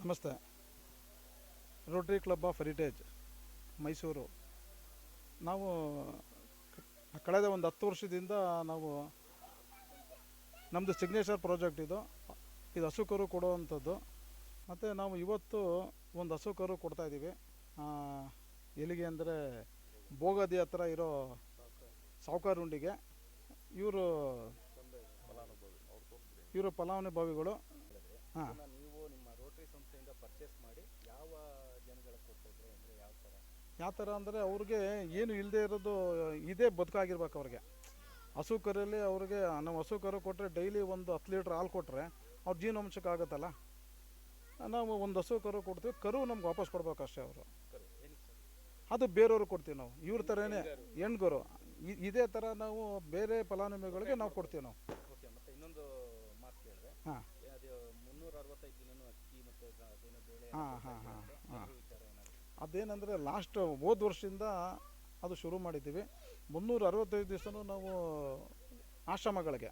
ನಮಸ್ತೆ. Rotary Club of Heritage Mysuru ನಾವು ಕಳೆದ ಒಂದು ಹತ್ತು ವರ್ಷದಿಂದ ನಾವು ನಮ್ಮದು ಸಿಗ್ನೇಚರ್ ಪ್ರಾಜೆಕ್ಟ್ ಇದು. ಇದು ಹಸು ಕರು ಕೊಡುವಂಥದ್ದು. ಮತ್ತು ನಾವು ಇವತ್ತು ಒಂದು ಹಸು ಕರು ಕೊಡ್ತಾಯಿದ್ದೀವಿ ಎಲ್ಲಿಗೆ ಅಂದರೆ ಭೋಗದಿ ಹತ್ರ ಇರೋ ಸಾವುಕಾರುಂಡಿಗೆ ಇವರು ಇವರು ಫಲಾನುಭವಿಗಳು ಹಾಂ ಇದನ್ನ ನೀವು ನಿಮ್ಮ ರೋಟರಿ ಸಂಸ್ಥೆಯಿಂದ ಪರ್ಚೇಸ್ ಮಾಡಿ ಯಾವ ಜನಗಳಿಗೆ ಅಂದ್ರೆ ಯಾವ ತರ? ಯಾವ ಥರ ಅಂದರೆ ಅವ್ರಿಗೆ ಏನು ಇಲ್ಲದೆ ಇರೋದು ಇದೇ ಬದುಕಾಗಿರ್ಬೇಕು ಅವ್ರಿಗೆ. ಹಸು ಕರಲ್ಲಿ ಅವ್ರಿಗೆ ನಾವು ಹಸು ಕರು ಕೊಟ್ಟರೆ ಡೈಲಿ ಒಂದು ಹತ್ತು ಲೀಟ್ರ್ ಹಾಲು ಕೊಟ್ಟರೆ ಅವ್ರ ಜೀವನಾಂಶಕ್ಕೆ ಆಗುತ್ತಲ್ಲ? ನಾವು ಒಂದು ಹಸು ಕರು ಕೊಡ್ತೀವಿ ಕರು ನಮ್ಗೆ ವಾಪಸ್ ಕೊಡ್ಬೇಕು ಅಷ್ಟೇ ಅವರು. ಅದು ಬೇರೆಯವ್ರಿಗೆ ಕೊಡ್ತೀವಿ ನಾವು. ಇವ್ರ ಥರನೇ ಹೆಣ್ಗರು. ಇದೇ ಥರ ನಾವು ಬೇರೆ ಫಲಾನುಭವಿಗಳಿಗೆ ನಾವು ಕೊಡ್ತೀವಿ ನಾವು. ಇನ್ನೊಂದು ಮಾತು ಹಾಂ ಅದು ಮುನ್ನೂರ ಅರವತ್ತೈದು ದಿನನೂ ಅಕ್ಕಿ ಮತ್ತೆ ಗ- ಹಾಂ ಹಾಂ ಹಾಂ ಹಾ, ಲಾಸ್ಟ್ ಹೋದ ವರ್ಷದಿಂದ ಅದು ಶುರು ಮಾಡಿದ್ದೀವಿ. ಮುನ್ನೂರ ಅರವತ್ತೈದು ದಿವಸನೂ ನಾವು ಆಶ್ರಮಗಳಿಗೆ.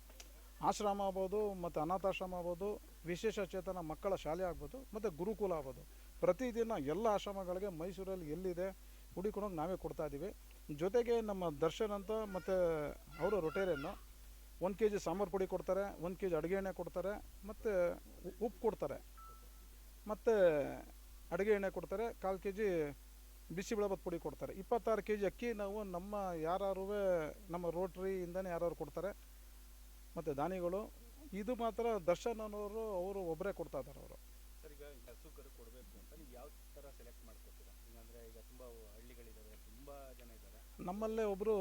ಆಶ್ರಮ ಆಗ್ಬೋದು ಮತ್ತು ಅನಾಥಾಶ್ರಮ ಆಗ್ಬೋದು ವಿಶೇಷ ಚೇತನ ಮಕ್ಕಳ ಶಾಲೆ ಆಗ್ಬೋದು ಮತ್ತು ಗುರುಕುಲ ಆಗ್ಬೋದು. ಪ್ರತಿದಿನ ಎಲ್ಲ ಆಶ್ರಮಗಳಿಗೆ ಮೈಸೂರಲ್ಲಿ ಎಲ್ಲಿದೆ ಹುಡುಕೊಂಡು ನಾವೇ ಕೊಡ್ತಾ ಇದ್ದೀವಿ. ಜೊತೆಗೆ ನಮ್ಮ ದರ್ಶನ್ ಅಂತ ಮತ್ತು ಅವರು ರೊಟೇರಿಯನ್ನು ಒಂದು ಕೆ ಜಿ ಸಾಂಬಾರು ಪುಡಿ ಕೊಡ್ತಾರೆ ಒಂದು ಕೆ ಜಿ ಅಡುಗೆ ಎಣ್ಣೆ ಕೊಡ್ತಾರೆ ಮತ್ತು ಉಪ್ಪು ಕೊಡ್ತಾರೆ. ಮತ್ತು ಅಡುಗೆ ಎಣ್ಣೆ ಕೊಡ್ತಾರೆ ಕಾಲು ಕೆ ಜಿ ಬಿಸಿಬೇಳೆಭಾತ್ ಪುಡಿ ಕೊಡ್ತಾರೆ. ಇಪ್ಪತ್ತಾರು ಕೆ ಜಿ ಅಕ್ಕಿ ನಾವು ನಮ್ಮ ಯಾರು ನಮ್ಮ ರೋಟ್ರಿಯಿಂದನೇ ಯಾರು ಕೊಡ್ತಾರೆ. ಮತ್ತು ದಾನಿಗಳು ಇದು ಮಾತ್ರ ದರ್ಶನ್ ಅನ್ನೋರು ಅವರು ಒಬ್ಬರೇ ಕೊಡ್ತಾ ಇದ್ದಾರೆ ಅವರು. ಸರ್ ಈಗ ಕೊಡಬೇಕು ಅಂತ ನೀವು ಯಾವ ತರ ಸೆಲೆಕ್ಟ್ ಮಾಡ್ಕೊತೀರಾ? ಅಂದ್ರೆ ಈಗ ತುಂಬಾ ತುಂಬಾ ಜನ ಇದ್ದಾರೆ ನಮ್ಮಲ್ಲೇ ಒಬ್ಬರು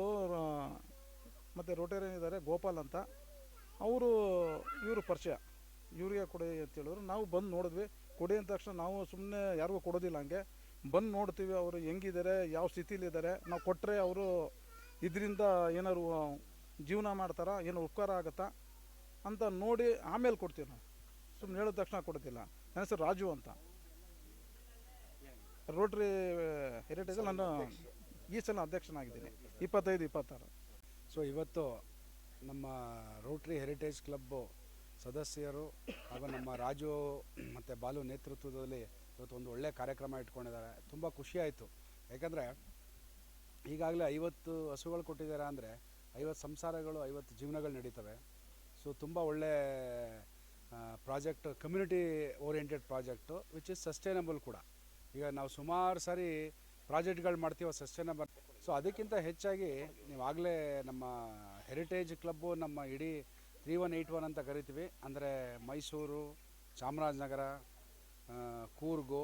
ಮತ್ತು ರೋಟೇರಿಯನ್ ಇದ್ದಾರೆ ಗೋಪಾಲ್ ಅಂತ. ಅವರು ಇವರು ಪರಿಚಯ. ಇವರಿಗೆ ಕೊಡಿ ಅಂತ ಹೇಳಿದ್ರು. ನಾವು ಬಂದು ನೋಡಿದ್ವಿ. ಕೊಡಿ ಅಂದ ತಕ್ಷಣ ನಾವು ಸುಮ್ಮನೆ ಯಾರಿಗೂ ಕೊಡೋದಿಲ್ಲ ಹಂಗೆ. ಬಂದು ನೋಡ್ತೀವಿ ಅವರು ಹೆಂಗಿದ್ದಾರೆ ಯಾವ ಸ್ಥಿತಿಲಿದ್ದಾರೆ ನಾವು ಕೊಟ್ಟರೆ ಅವರು ಇದರಿಂದ ಏನಾದ್ರು ಜೀವನ ಮಾಡ್ತಾರಾ, ಏನು ಉಪಕಾರ ಆಗುತ್ತಾ ಅಂತ ನೋಡಿ ಆಮೇಲೆ ಕೊಡ್ತೀವಿ ನಾವು. ಸುಮ್ಮನೆ ಹೇಳಿದ ತಕ್ಷಣ ಕೊಡ್ತಿಲ್ಲ ನನ್ನ ಹೆಸರು ರಾಜು ಅಂತ. ರೋಟ್ರಿ ಹೆರಿಟೇಜಲ್ಲಿ ನಾನು ಈ ಸಲ ಅಧ್ಯಕ್ಷನಾಗಿದ್ದೀನಿ. ಇಪ್ಪತ್ತೈದು, ಇಪ್ಪತ್ತಾರು. ಸೊ ಇವತ್ತು ನಮ್ಮ ರೋಟ್ರಿ ಹೆರಿಟೇಜ್ ಕ್ಲಬ್ಬು ಸದಸ್ಯರು ಹಾಗೂ ನಮ್ಮ ರಾಜು ಮತ್ತು ಬಾಲು ನೇತೃತ್ವದಲ್ಲಿ ಇವತ್ತು ಒಂದು ಒಳ್ಳೆಯ ಕಾರ್ಯಕ್ರಮ ಇಟ್ಕೊಂಡಿದ್ದಾರೆ. ತುಂಬ ಖುಷಿಯಾಯಿತು ಯಾಕಂದರೆ ಈಗಾಗಲೇ ಐವತ್ತು ಹಸುಗಳು ಕೊಟ್ಟಿದ್ದಾರೆ ಅಂದರೆ ಐವತ್ತು ಸಂಸಾರಗಳು, ಐವತ್ತು ಜೀವನಗಳು ನಡೀತವೆ. ಸೊ ತುಂಬ ಒಳ್ಳೆ project community oriented project which is sustainable ಕೂಡ. ಈಗ ನಾವು ಸುಮಾರು ಸಾರಿ ಪ್ರಾಜೆಕ್ಟ್ಗಳು ಮಾಡ್ತೀವಿ ಸಸ್ಟೈನಬಲ್ ಸೊ ಅದಕ್ಕಿಂತ ಹೆಚ್ಚಾಗಿ ನೀವಾಗಲೇ ನಮ್ಮ ಹೆರಿಟೇಜ್ ಕ್ಲಬ್ಬು ನಮ್ಮ ಇಡೀ ತ್ರೀ ಒನ್ ಏಯ್ಟ್ ಒನ್ ಅಂತ ಕರಿತೀವಿ. ಅಂದರೆ ಮೈಸೂರು, ಚಾಮರಾಜನಗರ ಕೂರ್ಗು,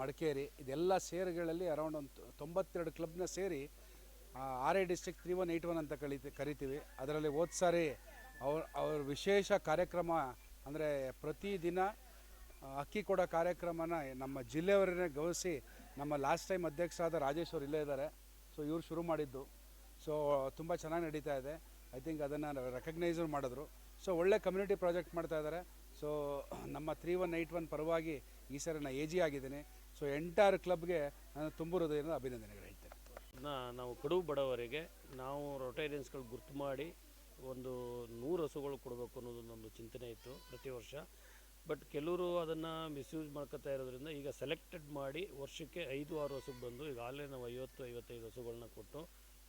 ಮಡಿಕೇರಿ ಇದೆಲ್ಲ ಸೇರುಗಳಲ್ಲಿ ಅರೌಂಡ್ ಒಂದು ತೊಂಬತ್ತೆರಡು ಕ್ಲಬ್ನ ಸೇರಿ R I district three one eight one ಅಂತ ಕಲಿತಿ, ಕರಿತೀವಿ. ಅದರಲ್ಲಿ ಹೋದ ಸಾರಿ ಅವ್ರ ಅವ್ರ ವಿಶೇಷ ಕಾರ್ಯಕ್ರಮ ಅಂದರೆ ಪ್ರತಿದಿನ ಅಕ್ಕಿ ಕೊಡೋ ಕಾರ್ಯಕ್ರಮನ ನಮ್ಮ ಜಿಲ್ಲೆಯವರನ್ನೇ ಗೌರಿಸಿ ನಮ್ಮ ಲಾಸ್ಟ್ ಟೈಮ್ ಅಧ್ಯಕ್ಷರಾದ ರಾಜೇಶ್ ಅವರು ಇಲ್ಲೇ ಇದ್ದಾರೆ. ಸೊ ಇವರು ಶುರು ಮಾಡಿದ್ದು. ಸೊ ತುಂಬ ಚೆನ್ನಾಗಿ ನಡೀತಾ ಇದೆ. ಐ ಥಿಂಕ್ ಅದನ್ನು ರೆಕಗ್ನೈಸ್ ಮಾಡಿದ್ರು. ಸೊ ಒಳ್ಳೆ ಕಮ್ಯುನಿಟಿ ಪ್ರಾಜೆಕ್ಟ್ ಮಾಡ್ತಾ ಇದ್ದಾರೆ ಸೊ ನಮ್ಮ ತ್ರೀ ಒನ್ ಏಯ್ಟ್ ಒನ್ ಪರವಾಗಿ ಈ ಸರಿ ನಾನು ಎ ಜಿ ಆಗಿದ್ದೀನಿ. ಸೊ ಎಂಟೈರ್ ಕ್ಲಬ್ಗೆ ನಾನು ತುಂಬ ಹೃದಯದ ಅಭಿನಂದನೆಗಳು ಹೇಳ್ತೇನೆ. ನಾವು ಕಡು ಬಡವರಿಗೆ, ನಾವು ರೊಟೇರಿಯನ್ಸ್ಗಳು ಗುರ್ತು ಮಾಡಿ ಒಂದು ನೂರು ಹಸುಗಳು ಕೊಡಬೇಕು ಅನ್ನೋದು ನಮ್ಮದು ಚಿಂತನೆ ಇತ್ತು ಪ್ರತಿ ವರ್ಷ. ಬಟ್ ಕೆಲವರು ಅದನ್ನು ಮಿಸ್ಯೂಸ್ ಮಾಡ್ಕೊತಾ ಇರೋದ್ರಿಂದ ಈಗ ಸೆಲೆಕ್ಟೆಡ್ ಮಾಡಿ ವರ್ಷಕ್ಕೆ ಐದು, ಆರು ಹಸುಗೆ ಬಂದು ಈಗ ಆಗಲೇ ನಾವು ಐವತ್ತು, ಐವತ್ತೈದು ಹಸುಗಳನ್ನ ಕೊಟ್ಟು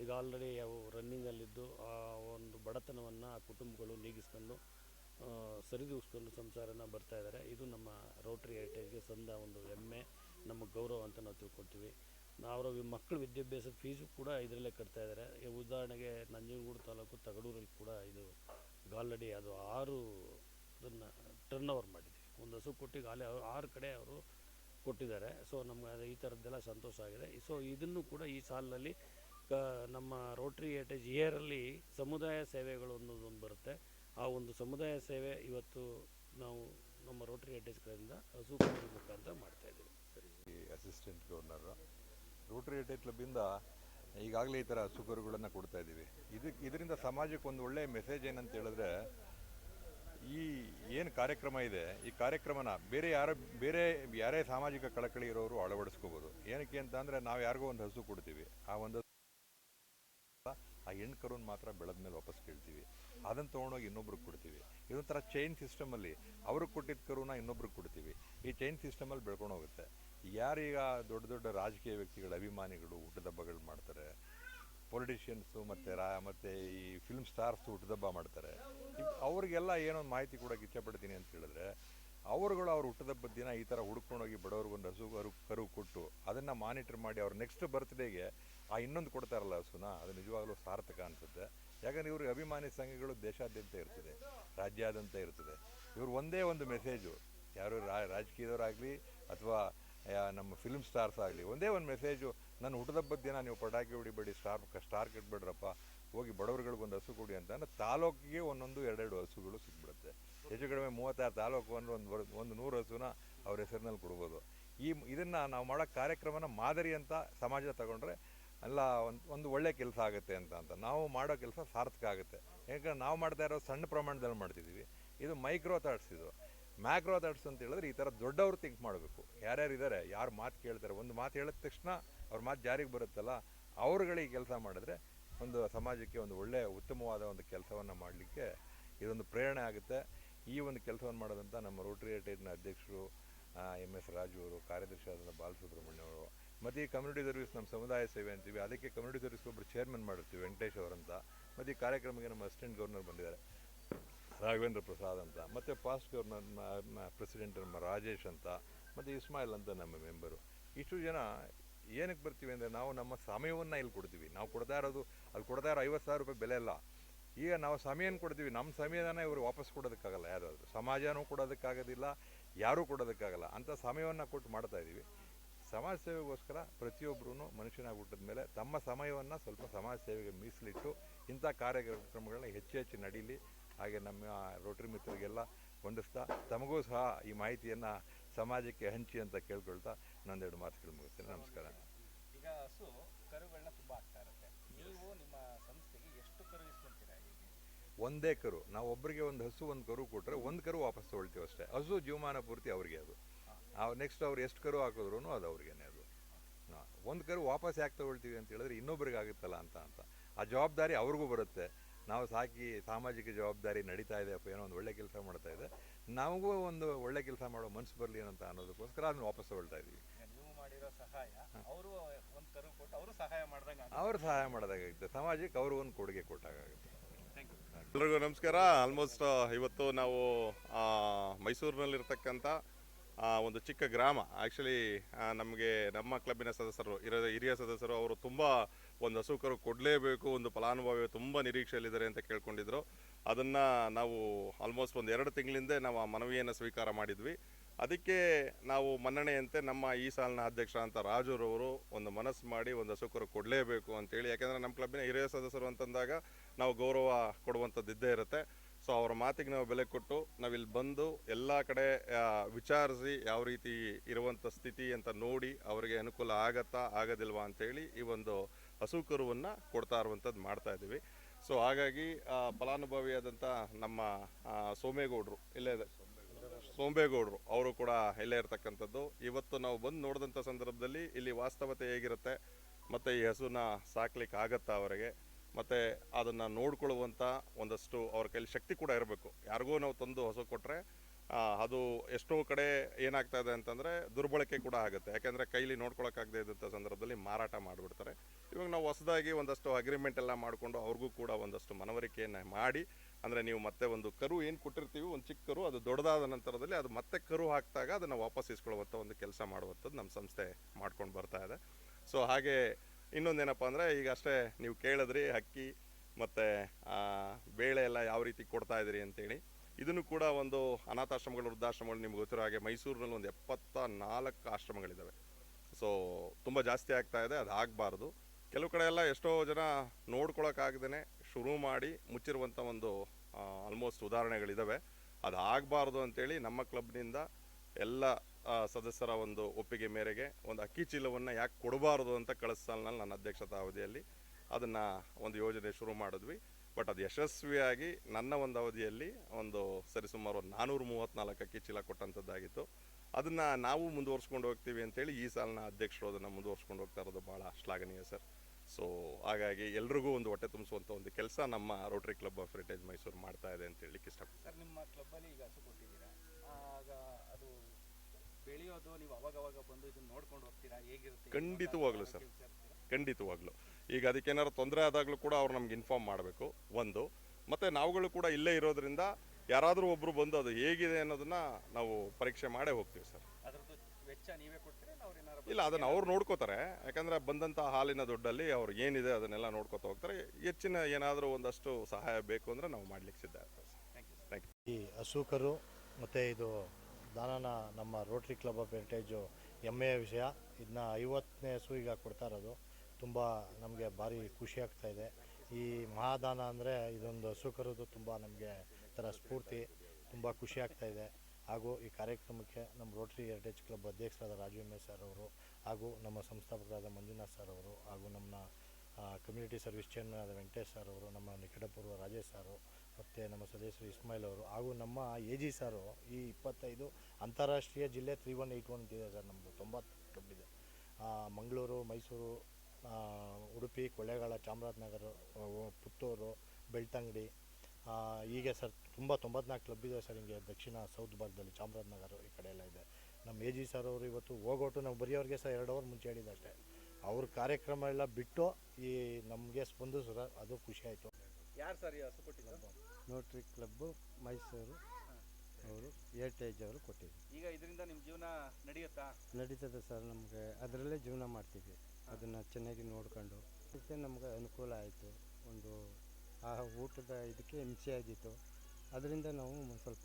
ಈಗ ಆಲ್ರೆಡಿ ಅವು ರನ್ನಿಂಗಲ್ಲಿದ್ದು ಆ ಒಂದು ಬಡತನವನ್ನು ಆ ಕುಟುಂಬಗಳು ನೀಗಿಸ್ಕೊಂಡು ಸರಿದೂಗಿಸ್ಕೊಂಡು ಸಂಸಾರನ ಬರ್ತಾ ಇದ್ದಾರೆ ಇದು ನಮ್ಮ ರೋಟ್ರಿ ಹೆರಿಟೇಜ್ಗೆ ಸಂದ ಒಂದು ಹೆಮ್ಮೆ, ನಮ್ಮ ಗೌರವ ಅಂತ ನಾವು ತಿಳ್ಕೊಳ್ತೀವಿ. ಅವರ ಮಕ್ಕಳ ವಿದ್ಯಾಭ್ಯಾಸದ ಫೀಸು ಕೂಡ ಇದರಲ್ಲೇ ಕಟ್ತಾ ಇದ್ದಾರೆ ಉದಾಹರಣೆಗೆ ನಂಜನಗೂಡು ತಾಲೂಕು ತಗಡೂರಲ್ಲಿ ಕೂಡ ಇದು ಆಲ್ರೆಡಿ ಅದು ಆರು ಅದನ್ನು ಟರ್ನ್ ಓವರ್ ಮಾಡಿದ್ವಿ. ಒಂದು ಹಸು ಕೊಟ್ಟಿಗೆ ಆಲೆ ಅವರು ಆರು ಕಡೆ ಅವರು ಕೊಟ್ಟಿದ್ದಾರೆ. ಸೊ ನಮ್ಗೆ ಈ ಥರದ್ದೆಲ್ಲ ಸಂತೋಷ ಆಗಿದೆ. ಸೊ ಇದನ್ನು ಕೂಡ ಈ ಸಾಲಿನಲ್ಲಿ ಕ, ನಮ್ಮ ರೋಟ್ರಿ ಹೆರಿಟೇಜ್ ಇಯರಲ್ಲಿ ಸಮುದಾಯ ಸೇವೆಗಳು ಅನ್ನೋದೊಂದು ಬರುತ್ತೆ. ಆ ಒಂದು ಸಮುದಾಯ ಸೇವೆ ಇವತ್ತು ನಾವು ನಮ್ಮ ರೋಟ್ರಿ ಹೆರಿಟೇಜ್ ಕಡೆಯಿಂದ ಹಸು ಮುಖಾಂತರ ಮಾಡ್ತಾ ಇದ್ದೀವಿ. ಅಸಿಸ್ಟೆಂಟ್ ಗವರ್ನರ್ ರೋಟ್ರಿ ಹೆರಿಟೇಜ್ ಕ್ಲಬ್ಬಿಂದ ಈಗಾಗಲೇ ಈ ಥರ ಸುಗರುಗಳನ್ನು ಕೊಡ್ತಾ ಇದ್ದೀವಿ. ಇದಕ್ಕೆ ಇದರಿಂದ ಸಮಾಜಕ್ಕೆ ಒಂದು ಒಳ್ಳೆಯ ಮೆಸೇಜ್ ಏನಂತ ಹೇಳಿದ್ರೆ, ಈ ಏನು ಕಾರ್ಯಕ್ರಮ ಇದೆ, ಈ ಕಾರ್ಯಕ್ರಮನ ಬೇರೆ ಯಾರ, ಬೇರೆ ಯಾರೇ ಸಾಮಾಜಿಕ ಕಳಕಳಿ ಇರೋರು ಅಳವಡಿಸ್ಕೋಬೋದು. ಏನಕ್ಕೆ ಅಂತ ಅಂದರೆ ನಾವು ಯಾರಿಗೋ ಒಂದು ಹಸು ಕೊಡ್ತೀವಿ. ಆ ಒಂದು ಹೆಣ್ಣು ಕರುನ ಮಾತ್ರ ಬೆಳೆದ ಮೇಲೆ ವಾಪಸ್ ಕೇಳ್ತೀವಿ. ಅದನ್ನು ತೊಗೊಂಡೋಗಿ ಇನ್ನೊಬ್ರಿಗೆ ಕೊಡ್ತೀವಿ. ಇದೊಂಥರ ಚೈನ್ ಸಿಸ್ಟಮಲ್ಲಿ ಅವ್ರಿಗೆ ಕೊಟ್ಟಿದ್ದ ಕರುನ ಇನ್ನೊಬ್ರಿಗೆ ಕೊಡ್ತೀವಿ. ಈ ಚೈನ್ ಸಿಸ್ಟಮಲ್ಲಿ ಬೆಳ್ಕೊಂಡು ಹೋಗುತ್ತೆ ಯಾರೀಗ ದೊಡ್ಡ ದೊಡ್ಡ ರಾಜಕೀಯ ವ್ಯಕ್ತಿಗಳ, ಅಭಿಮಾನಿಗಳು ಹುಟ್ಟುದಬ್ಬಗಳು ಮಾಡ್ತಾರೆ ಪೊಲಿಟಿಷಿಯನ್ಸು ಮತ್ತು ರಾ, ಮತ್ತು ಈ ಫಿಲ್ಮ್ ಸ್ಟಾರ್ಸು ಹುಟ್ಟದಬ್ಬ ಮಾಡ್ತಾರೆ. ಅವ್ರಿಗೆಲ್ಲ ಏನೊಂದು ಮಾಹಿತಿ ಕೊಡೋಕೆ ಇಚ್ಛಪಡ್ತೀನಿ ಅಂತ ಹೇಳಿದ್ರೆ, ಅವರುಗಳು ಅವ್ರ ಹುಟ್ಟದಬ್ಬದ ದಿನ ಈ ಥರ ಹುಡ್ಕೊಂಡೋಗಿ ಬಡವ್ರಿಗೊಂದು ಹಸು, ಕರು ಕರು ಕೊಟ್ಟು ಅದನ್ನು ಮಾನಿಟರ್ ಮಾಡಿ ಅವ್ರ ನೆಕ್ಸ್ಟ್ ಬರ್ತ್ಡೇಗೆ ಆ ಇನ್ನೊಂದು ಕೊಡ್ತಾರಲ್ಲ ಹಸುನ ಅದು ನಿಜವಾಗ್ಲೂ ಸಾರ್ಥಕ ಅನಿಸುತ್ತೆ. ಯಾಕಂದ್ರೆ ಇವ್ರಿಗೆ ಅಭಿಮಾನಿ ಸಂಘಗಳು ದೇಶಾದ್ಯಂತ ಇರ್ತದೆ, ರಾಜ್ಯಾದ್ಯಂತ ಇರ್ತದೆ. ಇವರು ಒಂದೇ ಒಂದು ಮೆಸೇಜು ಯಾರು ರಾಜಕೀಯದವರಾಗಲಿ ಅಥವಾ ನಮ್ಮ ಫಿಲ್ಮ್ ಸ್ಟಾರ್ಸ್ ಆಗಲಿ, ಒಂದೇ ಒಂದು ಮೆಸೇಜು ನನ್ನ ಹುಟ್ಟದಬ್ಬದ ದಿನ ನೀವು ಪಟಾಕಿ ಹೊಡಿಬೇಡಿ ಸ್ಟಾರ್ ಸ್ಟಾರ್ ಕಟ್ಬೇಡ್ರಪ್ಪ ಹೋಗಿ ಬಡವರುಗಳಿಗೊಂದು ಹಸು ಕೊಡಿ ಅಂತ ಅಂದ್ರೆ ತಾಲೂಕಿಗೆ ಒಂದೊಂದು ಎರಡೆರಡು ಹಸುಗಳು ಸಿಕ್ಬಿಡುತ್ತೆ. ಹೆಚ್ಚು ಕಡಿಮೆ ಮೂವತ್ತಾರು ತಾಲೂಕು ಅಂದ್ರೆ ಒಂದು ಒಂದು ನೂರು ಹಸುನ ಅವ್ರ ಹೆಸರಿನಲ್ಲಿ ಕೊಡ್ಬೋದು. ಈ, ಇದನ್ನು ನಾವು ಮಾಡೋ ಕಾರ್ಯಕ್ರಮನ ಮಾದರಿ ಅಂತ ಸಮಾಜ ತಗೊಂಡ್ರೆ ಎಲ್ಲ ಒಂದು ಒಂದು ಒಳ್ಳೆ ಕೆಲಸ ಆಗುತ್ತೆ ಅಂತ ಅಂತ. ನಾವು ಮಾಡೋ ಕೆಲಸ ಸಾರ್ಥಕ ಆಗುತ್ತೆ. ಯಾಕಂದ್ರೆ ನಾವು ಮಾಡ್ತಾ ಇರೋ ಸಣ್ಣ ಪ್ರಮಾಣದಲ್ಲಿ ಮಾಡ್ತಿದ್ದೀವಿ. ಇದು ಮೈಕ್ರೋ ಥಾಟ್ಸ್ ಇದು. ಮ್ಯಾಕ್ರೋ ಥಾಟ್ಸ್ ಅಂತ ಹೇಳಿದ್ರೆ ಈ ಥರ ದೊಡ್ಡವರು ಥಿಂಕ್ ಮಾಡಬೇಕು. ಯಾರ್ಯಾರು ಇದ್ದಾರೆ ಯಾರು ಮಾತು ಕೇಳ್ತಾರೆ, ಒಂದು ಮಾತು ಹೇಳಿದ ತಕ್ಷಣ ಅವ್ರ ಮಾತು ಜಾರಿಗೆ ಬರುತ್ತಲ್ಲ ಅವ್ರುಗಳಿಗೆ ಕೆಲಸ ಮಾಡಿದ್ರೆ ಒಂದು ಸಮಾಜಕ್ಕೆ ಒಂದು ಒಳ್ಳೆಯ ಉತ್ತಮವಾದ ಒಂದು ಕೆಲಸವನ್ನು ಮಾಡಲಿಕ್ಕೆ ಇದೊಂದು ಪ್ರೇರಣೆ ಆಗುತ್ತೆ. ಈ ಒಂದು ಕೆಲಸವನ್ನು ಮಾಡೋದಂತ ನಮ್ಮ ರೋಟರಿ ಅಧ್ಯಕ್ಷರು ಎಂ ಎಸ್ ರಾಜು ಅವರು, ಕಾರ್ಯದರ್ಶಿ ಬಾಲಸುಬ್ರಹ್ಮಣ್ಯ ಅವರು ಮತ್ತು ಈ ಕಮ್ಯುನಿಟಿ ಸರ್ವಿಸ್ ನಮ್ಮ ಸಮುದಾಯ ಸೇವೆ ಅಂತೀವಿ, ಅದಕ್ಕೆ ಕಮ್ಯುನಿಟಿ ಸರ್ವಿಸ್ ಒಬ್ಬರು ಚೇರ್ಮನ್ ಮಾಡಿರ್ತೀವಿ, ವೆಂಕಟೇಶ್ ಅವರಂತ, ಮತ್ತು ಈ ಕಾರ್ಯಕ್ರಮಕ್ಕೆ ನಮ್ಮ ಅಸಿಸ್ಟೆಂಟ್ ಗವರ್ನರ್ ಬಂದಿದ್ದಾರೆ, ರಾಘವೇಂದ್ರ ಪ್ರಸಾದ್ ಅಂತ, ಮತ್ತು ಪಾಸ್ಟ್ ಗವರ್ನರ್ ಪ್ರೆಸಿಡೆಂಟ್ ನಮ್ಮ ರಾಜೇಶ್ ಅಂತ, ಮತ್ತು ಇಸ್ಮಾಯಿಲ್ ಅಂತ ನಮ್ಮ ಮೆಂಬರು ಇಷ್ಟು ಜನ ಏನಕ್ಕೆ ಬರ್ತೀವಿ ಅಂದರೆ ನಾವು ನಮ್ಮ ಸಮಯವನ್ನು ಇಲ್ಲಿ ಕೊಡ್ತೀವಿ. ನಾವು ಕೊಡ್ತಾ ಇರೋದು ಅಲ್ಲಿ ಕೊಡ್ತಾ ಇರೋ ಐವತ್ತು ಸಾವಿರ ರೂಪಾಯಿ ಬೆಲೆ ಅಲ್ಲ. ಈಗ ನಾವು ಸಮಯನ ಕೊಡ್ತೀವಿ, ನಮ್ಮ ಸಮಯನ ಇವರು ವಾಪಸ್ ಕೊಡೋದಕ್ಕಾಗಲ್ಲ ಯಾರಾದರೂ ಸಮಾಜನೂ ಕೊಡೋದಕ್ಕಾಗೋದಿಲ್ಲ, ಯಾರೂ ಕೊಡೋದಕ್ಕಾಗಲ್ಲ, ಅಂಥ ಸಮಯವನ್ನು ಕೊಟ್ಟು ಮಾಡ್ತಾ ಇದ್ದೀವಿ ಸಮಾಜ ಸೇವೆಗೋಸ್ಕರ ಪ್ರತಿಯೊಬ್ಬರೂ ಮನುಷ್ಯನಾಗಿ ಹುಟ್ಟಿದ ಮೇಲೆ ತಮ್ಮ ಸಮಯವನ್ನು ಸ್ವಲ್ಪ ಸಮಾಜ ಸೇವೆಗೆ ಮೀಸಲಿಟ್ಟು ಇಂಥ ಕಾರ್ಯಕ್ರಮಗಳನ್ನ ಹೆಚ್ಚು ಹೆಚ್ಚು ನಡೀಲಿ. ಹಾಗೆ ನಮ್ಮ ರೋಟರಿ ಮಿತ್ರರಿಗೆಲ್ಲ ಹೊಂದಿಸ್ತಾ ತಮಗೂ ಸಹ ಈ ಮಾಹಿತಿಯನ್ನು ಸಮಾಜಕ್ಕೆ ಹಂಚಿ ಅಂತ ಕೇಳ್ಕೊಳ್ತಾ ನಂದೆರಡು ಮಾತುಗಳು ಮುಗಿಸ್ತೇನೆ. ನಮಸ್ಕಾರ. ಈಗ ಹಸು ಕರುಗಳನ್ನ ತುಂಬಾ ಆಗ್ತಾ ಇರುತ್ತೆ. ನೀವು ನಿಮ್ಮ ಸಂಸ್ಥೆಗೆ ಎಷ್ಟು ಕರು ಒಂದೇ ಕರು. ನಾವು ಒಬ್ಬರಿಗೆ ಒಂದು ಹಸು ಒಂದು ಕರು ಕೊಟ್ಟರೆ ಒಂದು ಕರು ವಾಪಸ್ ತೊಗೊಳ್ತೀವಿ ಅಷ್ಟೇ ಹಸು ಜೀವಮಾನ ಪೂರ್ತಿ ಅವರಿಗೆ ಅದು. ನೆಕ್ಸ್ಟ್ ಅವ್ರು ಎಷ್ಟು ಕರು ಹಾಕಿದ್ರು ಅದು ಅವ್ರಿಗೇನೆ ಅದು. ಒಂದು ಕರು ವಾಪಸ್ ಯಾಕೆ ತಗೊಳ್ತೀವಿ ಅಂತ ಹೇಳಿದ್ರೆ ಇನ್ನೊಬ್ರಿಗೆ ಆಗುತ್ತಲ್ಲ ಅಂತ ಅಂತ. ಆ ಜವಾಬ್ದಾರಿ ಅವ್ರಿಗೂ ಬರುತ್ತೆ. ನಾವು ಸಾಕಿ ಸಾಮಾಜಿಕ ಜವಾಬ್ದಾರಿ ನಡೀತಾ ಇದೆ ಅಪ್ಪ ಏನೋ ಒಂದು ಒಳ್ಳೆ ಕೆಲಸ ಮಾಡ್ತಾ ಇದೆ. ನಮಗೂ ಒಂದು ಒಳ್ಳೆ ಕೆಲಸ ಮಾಡೋ ಮನಸ್ಸು ಬರಲಿ ಅಂತ ಅನ್ನೋದಕ್ಕೋಸ್ಕರ ಅದನ್ನ ವಾಪಸ್ ತಗೊಳ್ತಾ ಇದ್ದೀವಿ. ನೀವು ಮಾಡಿರೋ ಸಹಾಯ ಅವರು ಒಂದು ಕರು ಕೊಟ್ಟು ಅವರು ಸಹಾಯ ಮಾಡಿದಾಗುತ್ತೆ ಅವ್ರು ಸಹಾಯ ಮಾಡೋದಾಗುತ್ತೆ ಸಮಾಜಕ್ಕೆ ಅವರು ಒಂದು ಕೊಡುಗೆ ಕೊಟ್ಟಾಗುತ್ತೆ ಥ್ಯಾಂಕ್ ಯು ಎಲ್ರಿಗೂ ನಮಸ್ಕಾರ. ಆಲ್ಮೋಸ್ಟ್ ಇವತ್ತು ನಾವು ಆ, ಮೈಸೂರಿನಲ್ಲಿರ್ತಕ್ಕಂಥ ಆ, ಒಂದು ಚಿಕ್ಕ ಗ್ರಾಮ. ಆ್ಯಕ್ಚುಲಿ ನಮಗೆ ನಮ್ಮ ಕ್ಲಬ್ಬಿನ ಸದಸ್ಯರು ಇರೋ ಹಿರಿಯ ಸದಸ್ಯರು ಅವರು ತುಂಬ ಒಂದು ಹಸುಕರು ಕೊಡಲೇಬೇಕು, ಒಂದು ಫಲಾನುಭವಿ ತುಂಬ ನಿರೀಕ್ಷೆಯಲ್ಲಿದ್ದಾರೆ ಅಂತ ಕೇಳ್ಕೊಂಡಿದ್ರು. ಅದನ್ನು ನಾವು ಆಲ್ಮೋಸ್ಟ್ ಒಂದು ಎರಡು ತಿಂಗಳಿಂದ ನಾವು ಆ ಮನವಿಯನ್ನು ಸ್ವೀಕಾರ ಮಾಡಿದ್ವಿ. ಅದಕ್ಕೆ ನಾವು ಮನ್ನಣೆಯಂತೆ ನಮ್ಮ ಈ ಸಾಲಿನ ಅಧ್ಯಕ್ಷ ಅಂತ ರಾಜುರವರು ಒಂದು ಮನಸ್ಸು ಮಾಡಿ ಒಂದು ಹಸುಕರು ಕೊಡಲೇಬೇಕು ಅಂತೇಳಿ. ಯಾಕೆಂದರೆ ನಮ್ಮ ಕ್ಲಬ್ಬಿನ ಹಿರಿಯ ಸದಸ್ಯರು ಅಂತಂದಾಗ ನಾವು ಗೌರವ ಕೊಡುವಂಥದ್ದು ಇದ್ದೇ ಇರುತ್ತೆ. ಸೊ ಅವರ ಮಾತಿಗೆ ನಾವು ಬೆಲೆ ಕೊಟ್ಟು ನಾವಿಲ್ಲಿ ಬಂದು ಎಲ್ಲ ಕಡೆ ವಿಚಾರಿಸಿ ಯಾವ ರೀತಿ ಇರುವಂಥ ಸ್ಥಿತಿ ಅಂತ ನೋಡಿ ಅವರಿಗೆ ಅನುಕೂಲ ಆಗತ್ತಾ ಆಗೋದಿಲ್ವಾ ಅಂತೇಳಿ ಈ ಒಂದು ಹಸು ಕರುವನ್ನು ಕೊಡ್ತಾ ಇರುವಂಥದ್ದು ಮಾಡ್ತಾ ಇದ್ದೀವಿ. ಸೊ ಹಾಗಾಗಿ ಫಲಾನುಭವಿಯಾದಂಥ ನಮ್ಮ ಸೋಮೇಗೌಡರು, ಇಲ್ಲೇ ಸೋಂಬೇಗೌಡರು, ಅವರು ಕೂಡ ಇಲ್ಲೇ ಇರತಕ್ಕಂಥದ್ದು. ಇವತ್ತು ನಾವು ಬಂದು ನೋಡಿದಂಥ ಸಂದರ್ಭದಲ್ಲಿ ಇಲ್ಲಿ ವಾಸ್ತವತೆ ಹೇಗಿರುತ್ತೆ, ಮತ್ತು ಈ ಹಸುನ ಸಾಕ್ಲಿಕ್ಕೆ ಆಗತ್ತಾ ಅವರಿಗೆ? ಮತ್ತು ಅದನ್ನು ನೋಡ್ಕೊಳ್ಳುವಂಥ ಒಂದಷ್ಟು ಅವ್ರ ಕೈಲಿ ಶಕ್ತಿ ಕೂಡ ಇರಬೇಕು. ಯಾರಿಗೂ ನಾವು ತಂದು ಹೊಸ ಕೊಟ್ಟರೆ ಅದು ಎಷ್ಟೋ ಕಡೆ ಏನಾಗ್ತಾ ಇದೆ ಅಂತಂದರೆ ದುರ್ಬಳಕೆ ಕೂಡ ಆಗುತ್ತೆ. ಯಾಕೆಂದರೆ ಕೈಲಿ ನೋಡ್ಕೊಳಕ್ಕಾಗದೇ ಇದ್ದಂಥ ಸಂದರ್ಭದಲ್ಲಿ ಮಾರಾಟ ಮಾಡಿಬಿಡ್ತಾರೆ. ಇವಾಗ ನಾವು ಹೊಸದಾಗಿ ಒಂದಷ್ಟು ಅಗ್ರಿಮೆಂಟ್ ಎಲ್ಲ ಮಾಡಿಕೊಂಡು ಅವ್ರಿಗೂ ಕೂಡ ಒಂದಷ್ಟು ಮನವರಿಕೆಯನ್ನು ಮಾಡಿ, ಅಂದರೆ ನೀವು ಮತ್ತೆ ಒಂದು ಕರು ಏನು ಕೊಟ್ಟಿರ್ತೀವಿ, ಒಂದು ಚಿಕ್ಕ ಕರು, ಅದು ದೊಡ್ಡದಾದ ನಂತರದಲ್ಲಿ ಅದು ಮತ್ತೆ ಕರು ಹಾಕಿದಾಗ ಅದನ್ನು ವಾಪಸ್ ಇಸ್ಕೊಳ್ಳುವಂಥ ಒಂದು ಕೆಲಸ ಮಾಡುವಂಥದ್ದು ನಮ್ಮ ಸಂಸ್ಥೆ ಮಾಡ್ಕೊಂಡು ಬರ್ತಾ ಇದೆ. ಸೊ ಹಾಗೆ ಇನ್ನೊಂದೇನಪ್ಪ ಅಂದರೆ ಈಗ ಅಷ್ಟೇ ನೀವು ಕೇಳಿದ್ರಿ ಅಕ್ಕಿ ಮತ್ತು ಬೇಳೆ ಎಲ್ಲ ಯಾವ ರೀತಿ ಕೊಡ್ತಾ ಇದ್ದೀರಿ ಅಂತೇಳಿ. ಇದನ್ನು ಕೂಡ ಒಂದು ಅನಾಥಾಶ್ರಮಗಳು, ವೃದ್ಧಾಶ್ರಮಗಳು ನಿಮ್ಗೆ ಗೊತ್ತಿರೋ ಹಾಗೆ ಮೈಸೂರಿನಲ್ಲಿ ಒಂದು ಎಪ್ಪತ್ತ ನಾಲ್ಕು ಆಶ್ರಮಗಳಿದ್ದಾವೆ. ಸೊ ತುಂಬ ಜಾಸ್ತಿ ಆಗ್ತಾ ಇದೆ, ಅದು ಆಗಬಾರ್ದು. ಕೆಲವು ಕಡೆ ಎಲ್ಲ ಎಷ್ಟೋ ಜನ ನೋಡ್ಕೊಳಕ್ಕಾಗ್ದೇ ಶುರು ಮಾಡಿ ಮುಚ್ಚಿರುವಂಥ ಒಂದು ಆಲ್ಮೋಸ್ಟ್ ಉದಾಹರಣೆಗಳಿದ್ದಾವೆ. ಅದು ಆಗಬಾರ್ದು ಅಂತೇಳಿ ನಮ್ಮ ಕ್ಲಬ್ನಿಂದ ಎಲ್ಲ ಸದಸ್ಯರ ಒಂದು ಒಪ್ಪಿಗೆ ಮೇರೆಗೆ ಒಂದು ಅಕ್ಕಿ ಚೀಲವನ್ನು ಯಾಕೆ ಕೊಡಬಾರ್ದು ಅಂತ ಸಾಲಿನಲ್ಲಿ ನನ್ನ ಅಧ್ಯಕ್ಷತಾ ಅವಧಿಯಲ್ಲಿ ಅದನ್ನು ಒಂದು ಯೋಜನೆ ಶುರು ಮಾಡಿದ್ವಿ. ಬಟ್ ಅದು ಯಶಸ್ವಿಯಾಗಿ ನನ್ನ ಒಂದು ಅವಧಿಯಲ್ಲಿ ಒಂದು ಸರಿಸುಮಾರು ಒಂದು ನಾನ್ನೂರ ಮೂವತ್ತ್ನಾಲ್ಕು ಅಕ್ಕಿ ಚೀಲ ಕೊಟ್ಟಂಥದ್ದಾಗಿತ್ತು. ಅದನ್ನು ನಾವು ಮುಂದುವರ್ಸ್ಕೊಂಡು ಹೋಗ್ತೀವಿ ಅಂತೇಳಿ ಈ ಸಾಲಿನ ಅಧ್ಯಕ್ಷರು ಅದನ್ನು ಮುಂದುವರ್ಸ್ಕೊಂಡು ಹೋಗ್ತಾ ಇರೋದು ಭಾಳ ಶ್ಲಾಘನೀಯ ಸರ್. ಸೊ ಹಾಗಾಗಿ ಎಲ್ರಿಗೂ ಒಂದು ಹೊಟ್ಟೆ ತುಂಬಿಸುವಂಥ ಒಂದು ಕೆಲಸ ನಮ್ಮ Rotary Club of Heritage Mysuru ಮಾಡ್ತಾ ಇದೆ ಅಂತ ಹೇಳಲಿಕ್ಕೆ ಇಷ್ಟಪಡ್ತೀನಿ ಸರ್, ನಿಮ್ಮ ಕ್ಲಬ್ಬಲ್ಲಿ ಈಗ ಕೊಟ್ಟಿದ್ದೀರಾ? ಆಗ ಅದು ಬೆಳೆಯೋದು ನೀವು ಅವಾಗ ಅವಾಗ ಬಂದು ಇದನ್ನ ನೋಡ್ಕೊಂಡು ಹೋಗ್ತೀರಾ? ಹೇಗಿರುತ್ತೆ? ಖಂಡಿತವಾಗ್ಲೂ ಸರ್. ಖಂಡಿತವಾಗ್ಲೂ. ಈಗ ಅದಕ್ಕೇನಾದ್ರು ತೊಂದರೆ ಆದಾಗಲೂ ಕೂಡ ಅವ್ರು ನಮ್ಗೆ ಇನ್ಫಾರ್ಮ್ ಮಾಡಬೇಕು ಒಂದು. ಮತ್ತು ನಾವುಗಳು ಕೂಡ ಇಲ್ಲೇ ಇರೋದ್ರಿಂದ ಯಾರಾದರೂ ಒಬ್ಬರು ಬಂದು ಅದು ಹೇಗಿದೆ ಅನ್ನೋದನ್ನ ನಾವು ಪರೀಕ್ಷೆ ಮಾಡೇ ಹೋಗ್ತೀವಿ ಸರ್. ಅದ್ರದ್ದು ವೆಚ್ಚ ನೀವೇ ಕೊಡ್ತೀರಾ ಇಲ್ಲ ಅದನ್ನ ಇಲ್ಲ ಅದನ್ನು ಅವ್ರು ನೋಡ್ಕೋತಾರೆ. ಯಾಕಂದರೆ ಬಂದಂಥ ಹಾಲಿನ ದುಡ್ಡಲ್ಲಿ ಅವ್ರು ಏನಿದೆ ಅದನ್ನೆಲ್ಲ ನೋಡ್ಕೋತಾ ಹೋಗ್ತಾರೆ. ಹೆಚ್ಚಿನ ಏನಾದರೂ ಒಂದಷ್ಟು ಸಹಾಯ ಬೇಕು ಅಂದರೆ ನಾವು ಮಾಡ್ಲಿಕ್ಕೆ ಸಿದ್ಧ ಇರ್ತೇವೆ sir. Thank you thank you ಈ ಅಶೋಕರು ಮತ್ತು ಇದು ದಾನನ ನಮ್ಮ ರೋಟ್ರಿ ಕ್ಲಬ್ ಆಫ್ ಹೆರಿಟೇಜು ಹೆಮ್ಮೆಯ ವಿಷಯ. ಇದನ್ನ ಐವತ್ತನೇ ಹಸು ಈಗ ಕೊಡ್ತಾ ಇರೋದು. ತುಂಬ ನಮಗೆ ಭಾರಿ ಖುಷಿ ಆಗ್ತಾ ಇದೆ. ಈ ಮಹಾದಾನ ಅಂದರೆ ಇದೊಂದು ಹಸು ಕರೋದು ತುಂಬ ನಮಗೆ ಥರ ಸ್ಫೂರ್ತಿ, ತುಂಬ ಖುಷಿ ಆಗ್ತಾ ಇದೆ. ಹಾಗೂ ಈ ಕಾರ್ಯಕ್ರಮಕ್ಕೆ ನಮ್ಮ ರೋಟ್ರಿ ಹೆರಿಟೇಜ್ ಕ್ಲಬ್ ಅಧ್ಯಕ್ಷರಾದ ರಾಜು ಎಮ್ಮೆ ಸರ್ ಅವರು ಹಾಗೂ ನಮ್ಮ ಸಂಸ್ಥಾಪಕರಾದ ಮಂಜುನಾಥ್ ಸರ್ ಅವರು ಹಾಗೂ ನಮ್ಮ ಕಮ್ಯುನಿಟಿ ಸರ್ವಿಸ್ ಚೇರ್ಮನ್ ಆದ ವೆಂಕಟೇಶ್ ಸರ್ ಅವರು, ನಮ್ಮ ನಿಕಟಪೂರ್ವ ರಾಜೇಶ್ ಸಾರು ಮತ್ತು ನಮ್ಮ ಸದಸ್ಯರು ಇಸ್ಮಾಯಿಲ್ ಅವರು ಹಾಗೂ ನಮ್ಮ ಎ ಜಿ ಸಾರು ಈ ಇಪ್ಪತ್ತೈದು ಅಂತಾರಾಷ್ಟ್ರೀಯ ಜಿಲ್ಲೆ ತ್ರೀ ಒನ್ ಏಯ್ಟ್ ಒನ್ ಇದೆ ಸರ್ ನಮ್ಮದು ತೊಂಬತ್ತು ಇದೆ ಮಂಗಳೂರು, ಮೈಸೂರು ಉಡುಪಿ, ಕೊಳ್ಳೇಗಾಲ, ಚಾಮರಾಜನಗರ ಪುತ್ತೂರು, ಬೆಳ್ತಂಗಡಿ ಹೀಗೆ ಸರ್, ತುಂಬ ತೊಂಬತ್ನಾಲ್ಕು ಕ್ಲಬ್ ಇದೆ ಸರ್ ಹಿಂಗೆ ದಕ್ಷಿಣ, ಸೌತ್ ಭಾಗದಲ್ಲಿ ಚಾಮರಾಜನಗರ ಈ ಕಡೆ ಎಲ್ಲ ಇದೆ. ನಮ್ಮ ಎ ಜಿ ಸರ್ ಅವರು ಇವತ್ತು ಹೋಗೋಟು ನಾವು ಬರೆಯೋರಿಗೆ ಸರ್ ಎರಡು ಅವರ್ ಮುಂಚೆ ಹೇಳಿದ್ದು ಅವ್ರ ಕಾರ್ಯಕ್ರಮ ಎಲ್ಲ ಬಿಟ್ಟು ಈ ನಮಗೆ ಸ್ಪಂದಿಸಿದ್ರೆ ಅದು ಖುಷಿ ಆಯಿತು. ಯಾರು ಸರ್ ಈ ಹಸು ಕೊಟ್ಟಿದ್ದು ನೋಟ್ರಿ ಕ್ಲಬ್ಬು ಮೈಸೂರು ಅವರು ಏರ್ಟೇಜ್ ಅವರು ಕೊಟ್ಟಿದ್ರು ಈಗ ಇದರಿಂದ ನಿಮ್ಮ ಜೀವನ ನಡೆಯುತ್ತಾ? ನಡೀತದೆ ಸರ್ ನಮಗೆ ಅದರಲ್ಲೇ ಜೀವನ ಮಾಡ್ತೀವಿ. ಅದನ್ನು ಚೆನ್ನಾಗಿ ನೋಡ್ಕೊಂಡು. ಅದಕ್ಕೆ ನಮಗೆ ಅನುಕೂಲ ಆಯಿತು. ಒಂದು ಆ ಊಟದ ಇದಕ್ಕೆ ಹಿಂಸೆ ಆಗಿತ್ತು. ಅದರಿಂದ ನಾವು ಒಂದ್ ಸ್ವಲ್ಪ